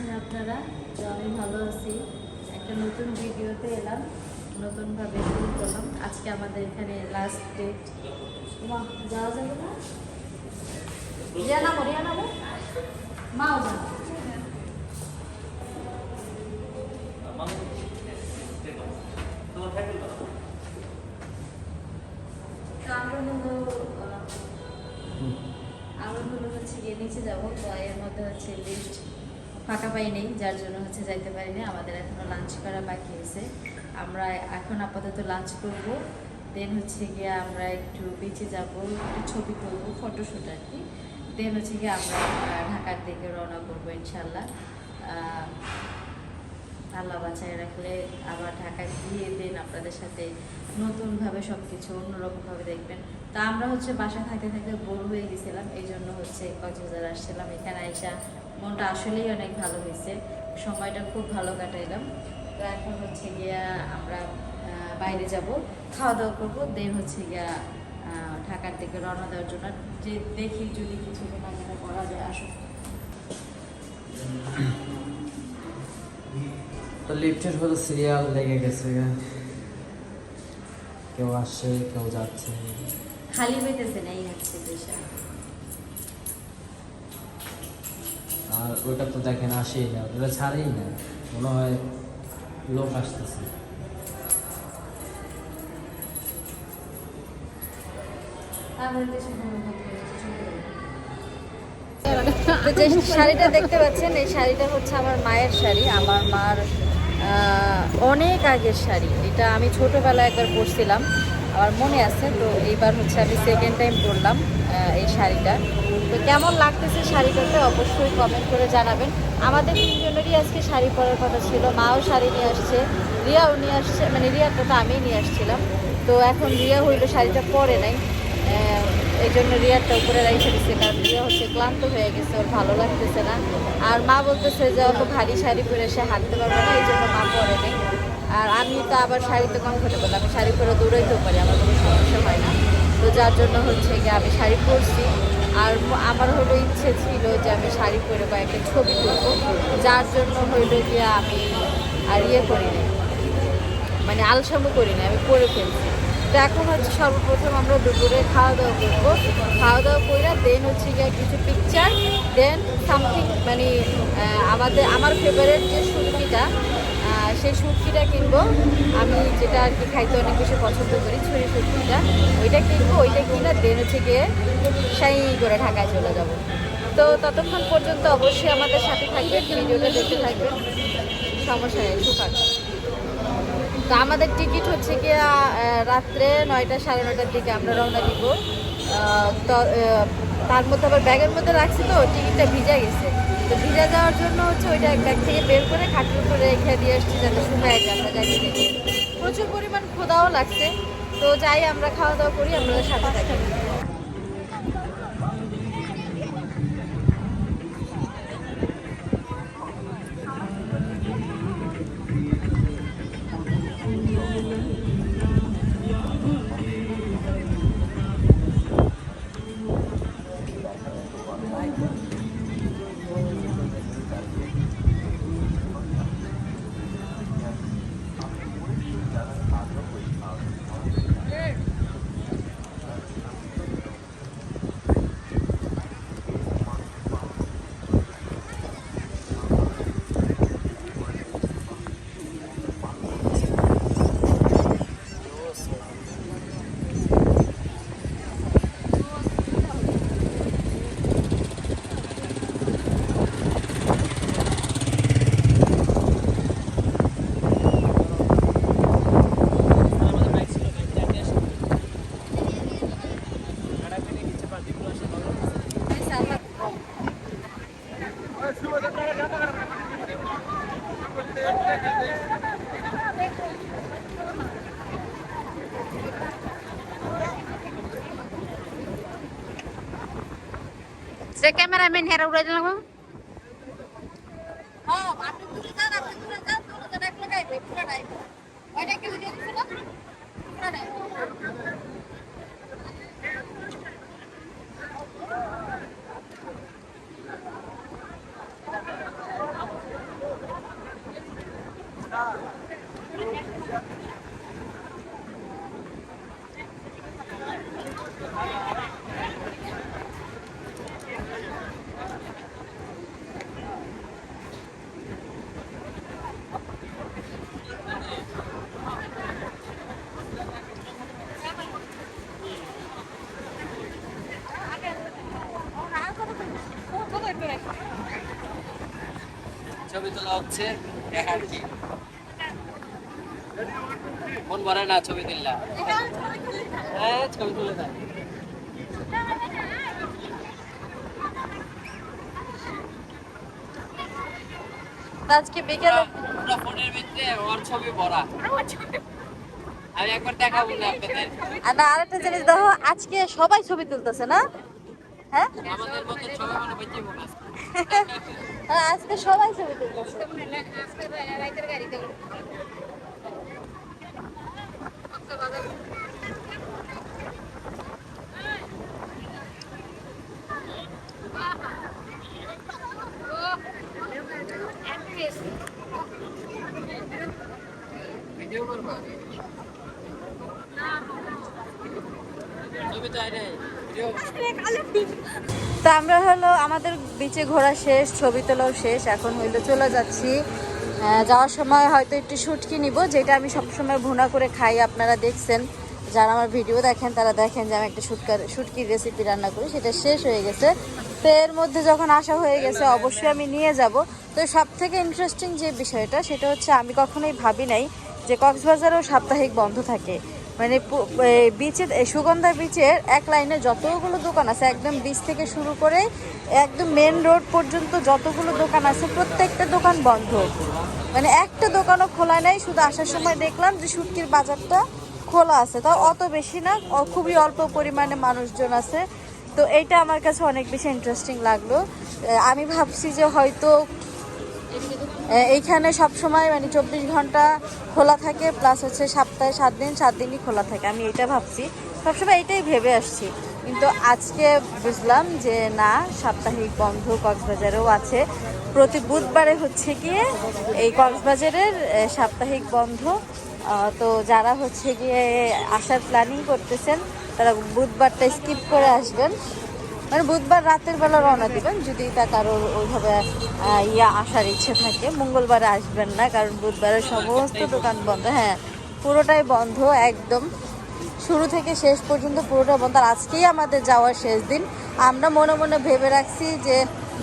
আছেন আপনারা? তো আমি ভালো আছি। একটা নতুন ভিডিওতে এলাম। নতুনভাবে শুরু করলাম। আজকে আমাদের এখানে লাস্ট ডেট যাওয়া যাবে না? রিয়া নামো মাও যাব। আমরা হলো আমরা হলো হচ্ছে গিয়ে নিচে যাব। তো এর মধ্যে হচ্ছে লিফট ফাঁকা পাই নেই যার জন্য হচ্ছে যাইতে পারিনি। আমাদের এখনও লাঞ্চ করা বাকি আছে। আমরা এখন আপাতত লাঞ্চ করব। দেন হচ্ছে গিয়ে আমরা একটু বিচে যাব, একটু ছবি তুলবো ফটোশ্যুট আর কি। দেন হচ্ছে গিয়ে আমরা ঢাকার দিকে রওনা করব ইনশাল্লাহ আল্লাহ বাঁচায় রাখলে আবার ঢাকায় গিয়ে দেন আপনাদের সাথে। নতুনভাবে সব কিছু অন্যরকমভাবে দেখবেন। তা আমরা হচ্ছে বাসা থাকতে থাকতে বোর হয়ে গেছিলাম এই জন্য হচ্ছে কক্সবাজার আসছিলাম। এখানে আইসা মনটা আসলেই অনেক ভালো হয়েছে। সময়টা খুব ভালো কাটাইলাম। তো এখন হচ্ছে গিয়া আমরা বাইরে যাব। খাওয়া দাওয়া করব, দেন হচ্ছে গিয়া ঢাকার দিকে রওনা দেওয়ার জন্য। যে দেখি যদি কিছু কেনাকাটা করা যায় আসুন তো লিফটের হলো সিরিয়াল লেগে গেছে। কেউ আসছে কেউ যাচ্ছে। খালি পেতেছে না এই হচ্ছে আর ওটা তো দেখেন আসেই না ওটা ছাড়েই না। মনে হয় লোক আসতেছে। যে শাড়িটা দেখতে পাচ্ছেন এই শাড়িটা হচ্ছে আমার মায়ের শাড়ি আমার মার অনেক আগের শাড়ি। এটা আমি ছোটোবেলায় একবার পরছিলাম। আমার মনে আছে, তো এইবার হচ্ছে আমি সেকেন্ড টাইম পরলাম এই শাড়িটা। তো কেমন লাগতেছে শাড়িটাতে অবশ্যই কমেন্ট করে জানাবেন। আমাদের তিনজনেরই আজকে শাড়ি পরার কথা ছিল। মাও শাড়ি নিয়ে আসছে, রিয়াও নিয়ে আসছে মানে রিয়াটা তো আমি নিয়ে আসছিলাম। তো এখন রিয়া হইল শাড়িটা পরে নাই। এই জন্য রিয়ারটা উপরে রাইসে দিচ্ছে কারণ রিয়া হচ্ছে ক্লান্ত হয়ে গেছে, ওর ভালো লাগতেছে না। আর মা বলতেছে যে অত ভারী শাড়ি পরে সে হাঁটতে পারবে না, এই জন্য মা পরে নেই। আর আমি তো আবার শাড়িতে কমফোর্টেবল আমি শাড়ি পরে দৌড়াইতেও পারি, আমার কোনো সমস্যা হয় না। তো যার জন্য হচ্ছে গিয়ে আমি শাড়ি পরছি। আর আমার হলো ইচ্ছে ছিল যে আমি শাড়ি পরে কয়েকটা ছবি তুলবো, যার জন্য হইল গিয়ে আমি আর ইয়ে করি নাই মানে আলসামো করি না আমি পরে ফেলছি। তো এখন হচ্ছে সর্বপ্রথম আমরা দুপুরে খাওয়া দাওয়া করব। খাওয়া দাওয়া করে দেন হচ্ছে গিয়ে কিছু পিকচার দেন সামথিং মানে আমাদের আমার ফেভারিট যে সুটকিটা আহ, সেই সুটকিটা কিনবো। আমি যেটা আর কি খাইতে অনেক বেশি পছন্দ করি ছুরি সুটকিটা ওইটা কিনবো ওইটা কিনে দেন হচ্ছে গিয়ে সাই করে ঢাকায় চলে যাব। তো ততক্ষণ পর্যন্ত অবশ্যই আমাদের সাথে থাকবেন ভিডিওটা দেখতে থাকবেন। সমস্যা নেই সুখান তো আমাদের টিকিট হচ্ছে কি রাত্রে নয়টা সাড়ে নয়টার দিকে আমরা রওনা দিব। তো তার মধ্যে আবার ব্যাগের মধ্যে রাখছি তো, টিকিটটা ভিজা গেছে। তো ভিজা যাওয়ার জন্য হচ্ছে ওইটা ব্যাগ থেকে বের করে খাটের উপরে রেখে দিয়ে আসছি যাতে শুকায় যায়, আমরা যাই প্রচুর পরিমাণ খোদাও লাগছে। তো যাই, আমরা খাওয়া দাওয়া করি, আমরা সাথে থাকি। cameraman, heraw udah lang. Oh. ছবি তোলা হচ্ছে দেখার কি। মন ভরে না ছবি তুললা। হ্যাঁ ছবি তুলে দেয়। আজকে বিকেলে পুরো ফোনের ভিতরে ওর ছবি ভরা। আমি একবার দেখাবো না আপনাদের। আর না আরেকটা জিনিস দেখো আজকে সবাই ছবি তুলতেছে না? হ্যাঁ? মানে হ্যাঁ, আজকে সবাই ছবি তুলতেছে। ভিডিও করব? ছবি তো ভিডিও তো আমরা হলো আমাদের বিচে ঘোরা শেষ, ছবি তোলাও শেষ, এখন হইল চলে যাচ্ছি। যাওয়ার সময় হয়তো একটু শুটকি নিব, যেটা আমি সবসময় ভুনা করে খাই, আপনারা দেখছেন। যারা আমার ভিডিও দেখেন, তারা দেখেন যে আমি একটা শুটকার শুটকির রেসিপি রান্না করি, সেটা শেষ হয়ে গেছে। তো এর মধ্যে যখন আসা হয়ে গেছে, অবশ্যই আমি নিয়ে যাব। তো সব থেকে ইন্টারেস্টিং যে বিষয়টা, সেটা হচ্ছে আমি কখনোই ভাবি নাই যে কক্সবাজারেও সাপ্তাহিক বন্ধ থাকে। মানে পু- এই বিচে সুগন্ধা বিচের এক লাইনে যতগুলো দোকান আছে, একদম বিচ থেকে শুরু করে একদম মেন রোড পর্যন্ত যতগুলো দোকান আছে, প্রত্যেকটা দোকান বন্ধ। মানে একটা দোকানও খোলা নেই, শুধু আসার সময় দেখলাম যে শুটকির বাজারটা খোলা আছে। তাও অত বেশি না খুবই অল্প পরিমাণে মানুষজন আছে। তো এইটা আমার কাছে অনেক বেশি ইন্টারেস্টিং লাগল। আমি ভাবছি যে হয়তো এইখানে সব সময় মানে চব্বিশ ঘণ্টা খোলা থাকে প্লাস হচ্ছে সপ্তাহে সাত দিন, সাত দিনই খোলা থাকে। আমি এটা ভাবছি। সবসময় এটাই ভেবে আসছি। কিন্তু আজকে বুঝলাম যে না, সাপ্তাহিক বন্ধ কক্সবাজারেও আছে। প্রতি বুধবারে হচ্ছে গিয়ে এই কক্সবাজারের সাপ্তাহিক বন্ধ। তো যারা হচ্ছে গিয়ে আসার প্ল্যানিং করতেছেন, তারা বুধবারটা স্কিপ করে আসবেন। মানে বুধবার রাতের বেলা রওনা দিবেন যদি তা কারোর ওইভাবে ইয়া আসার ইচ্ছে থাকে। মঙ্গলবারে আসবেন না কারণ বুধবারে সমস্ত দোকান বন্ধ। হ্যাঁ পুরোটাই বন্ধ একদম। শুরু থেকে শেষ পর্যন্ত পুরোটা বন্ধ। আর আজকেই আমাদের যাওয়ার শেষ দিন। আমরা মনে মনে ভেবে রাখছি যে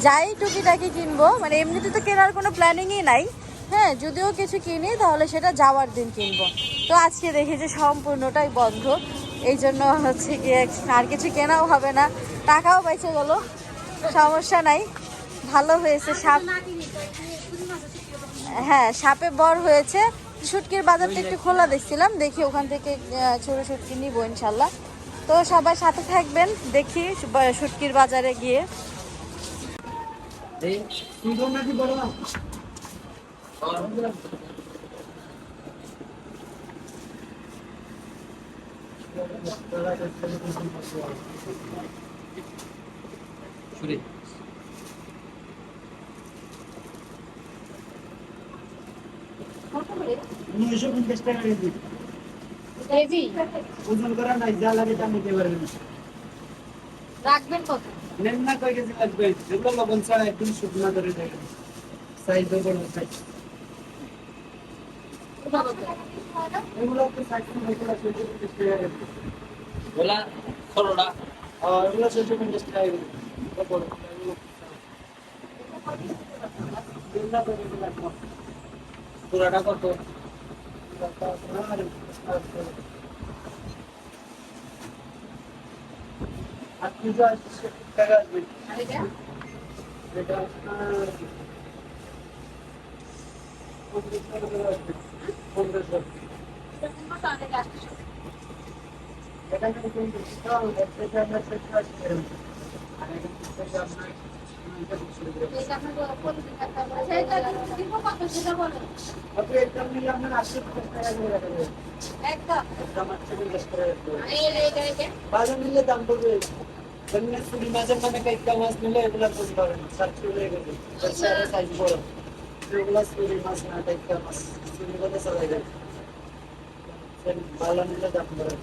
যাই টুকিটাকি কিনবো মানে এমনিতে তো কেনার কোনো প্ল্যানিংই নাই। হ্যাঁ যদিও কিছু কিনি তাহলে সেটা যাওয়ার দিন কিনবো। তো আজকে দেখি যে সম্পূর্ণটাই বন্ধ। এই জন্য হচ্ছে গিয়ে আর কিছু কেনাও হবে না। টাকাও বেঁচে গেল। সমস্যা নাই। ভালো হয়েছে। সাপ হ্যাঁ সাপে বর হয়েছে। শুটকির বাজারটা একটু খোলা দেখছিলাম। দেখি ওখান থেকে ছোট শুটকি নিবো ইনশাল্লাহ। তো সবাই সাথে থাকবেন। দেখি শুটকির বাজারে গিয়ে। এই ছুরি উনিশশো পঞ্চাশ টাকা কেজি কেজি ওজন করা নাই যা লাগে তা নিতে পারবেন রাখবেন কত? নেন না কয় কেজি লাগবে? যেগুলো লবণ ছাড়া একদম শুকনা করে দেখেন সাইজ বড় সাইজ এগুলো তো ষাট টাকা করে চলছে পঞ্চাশ টাকা কেজি। গোলা ষোলোটা আর এগুলো চলছে পঞ্চাশ টাকা এগুলো? পুরাটা কত কেজি আশি টাকা আসবে দাম পড়বে মাছের মানে কাইকা মাছ নিলে এগুলা পড়তে পারে না সাত কিলো এগুলো সাইজ বড় এগুলা চুরি মাছ না কাইকা মাছ চুরি করে চালাই যায় ভালো নিলে দাম পড়ে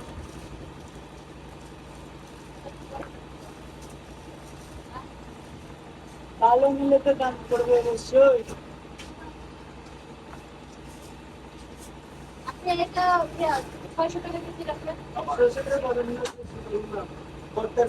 ভালো নিলে তো দাম পড়বে অবশ্যই ছয়শো টাকা ভালো নিলে বর্তার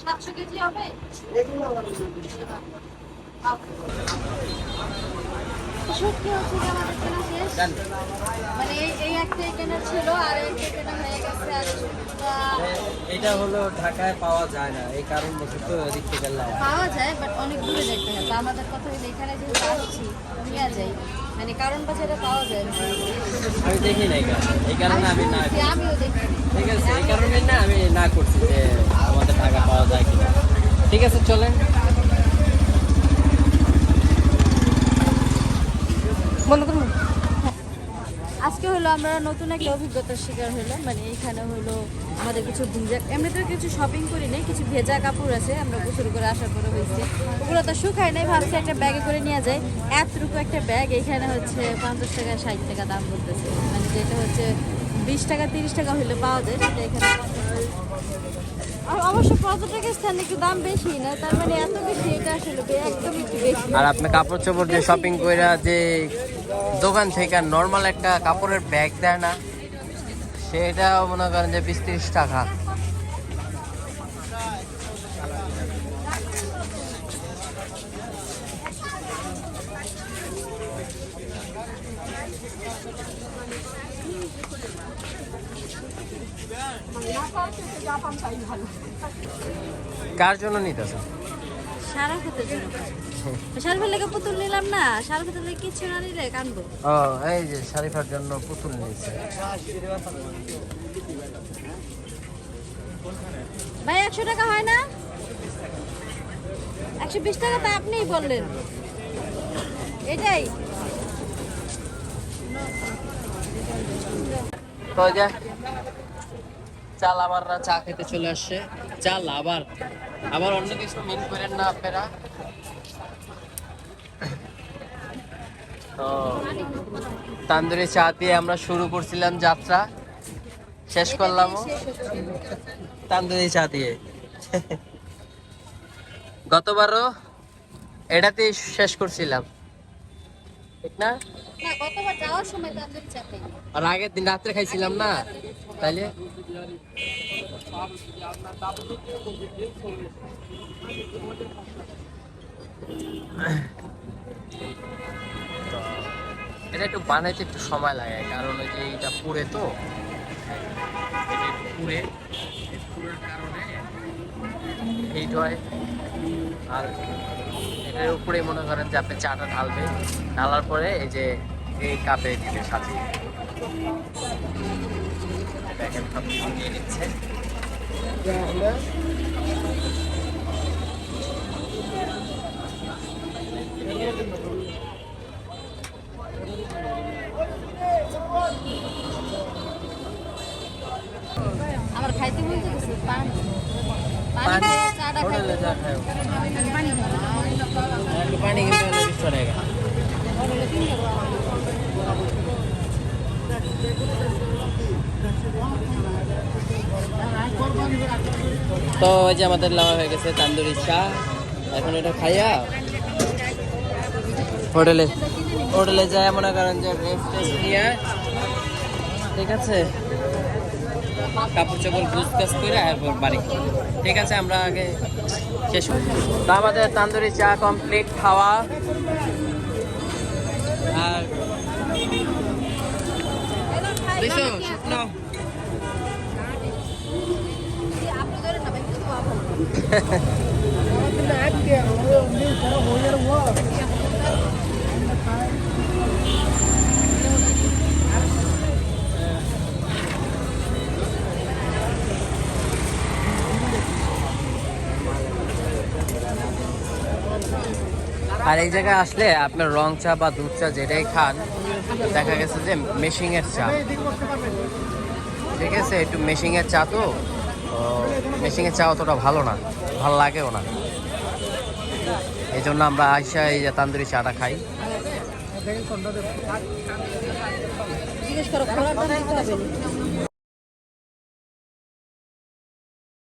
সাতশো কেজি হবে? সত্যি হচ্ছে যে আমাদের কেনা শেষ। মানে এই একটা কেনা ছিল আর একটা কেনা হয়ে গেছে আর এটা হলো ঢাকায় পাওয়া যায় না এই কারণ বশত এদিক থেকে পাওয়া যায় বাট অনেক দূরে দেখতে হবে আমাদের কথা হইলে এখানে যেহেতু আসছি নিয়ে যাই। মানে কারণ বাজারে পাওয়া যায় না। আমি দেখি কেন এই কারণে। আমি না আমিও দেখি। ঠিক আছে এই কারণে না আমি না করছি যে আমাদের টাকা পাওয়া যায় কিনা। ঠিক আছে চলেন। বন্ধ করুন। আজকে হলো আমরা নতুন একটা অভিজ্ঞতার শিকার হলো মানে এইখানে হলো আমাদের কিছু ভিজা এমনিতেও কিছু শপিং করি নাই কিছু ভেজা কাপড় আছে আমরা গোসল করে আসার পরে হয়েছে। ওগুলো তো শুকায় নাই ভাবছি একটা ব্যাগে করে নিয়ে যায় এতটুকু একটা ব্যাগ এখানে হচ্ছে পঞ্চাশ টাকা ষাট টাকা দাম বলতেছে। মানে যেটা হচ্ছে বিশ টাকা তিরিশ টাকা হলে পাওয়া যায় সেটা এখানে আর অবশ্য পর্যটকের স্থানে একটু দাম বেশি না তার মানে এত বেশি এটা আসলে একদম একটু বেশি। আর আপনি কাপড় চোপড় যে শপিং কইরা যে দোকান থেকে নর্মাল একটা কাপড়ের ব্যাগ দেয় না। সেটা মনে করেন যে বিশ টাকা। কার জন্য নিতেছে সারা খেতে জন্য। সারা ফেলে পুতুল নিলাম না? খেতে লেগে কিচ্ছু না নিলে কানবো। ও এই যে শারিফার জন্য পুতুল নিয়েছে। ভাই একশো টাকা হয় না? একশো বিশ টাকা তা আপনিই বললেন। এটাই। তো যে চাল আবাররা চা খেতে চলে আসছে। চাল আবার আবার অন্য কিছু মিন করেন না আপনারা? তো তান্দুরি চা দিয়ে আমরা শুরু করছিলাম যাত্রা। শেষ করলাম। তান্দুরি চা দিয়ে। গতবারও এটাতেই শেষ করছিলাম। ঠিক না? আর আগের দিন রাত্রে খাইছিলাম না? তাইলে? এটা একটু বানাইতে একটু সময় লাগে, কারণ ওই যে এটা পুড়ে তো। পুড়ে কারণে হিট হয়। আর এটার উপরে মনে করেন যে আপনি চাটা ঢালবে ঢালার পরে এই যে এই কাপে দিবে সাজিয়ে নিচ্ছে। টাকা তো ওই যে আমাদের লাভা হয়ে গেছে তান্দুরি চা। এখন এটা খাইয়া হোটেলে হোটেলে যায় মনে করেন যে ঠিক আছে? কাপড় চোপড় গুছ কাজ করে এরপর বাড়ি ঠিক আছে আমরা আগে শেষ করি। তো আমাদের তান্দুরি চা কমপ্লিট খাওয়া। আর শুকনো। আপনি আর এই জায়গায় আসলে আপনার রং চা বা দুধ চা যেটাই খান, দেখা গেছে যে মেশিংয়ের চা। ঠিক আছে, একটু মেশিংয়ের চা তো মেশিংয়ের চা অতটা ভালো না, ভালো লাগেও না। এই জন্য আমরা আইসা এই যে তান্দুরি চাটা খাই। জিজ্ঞেস করো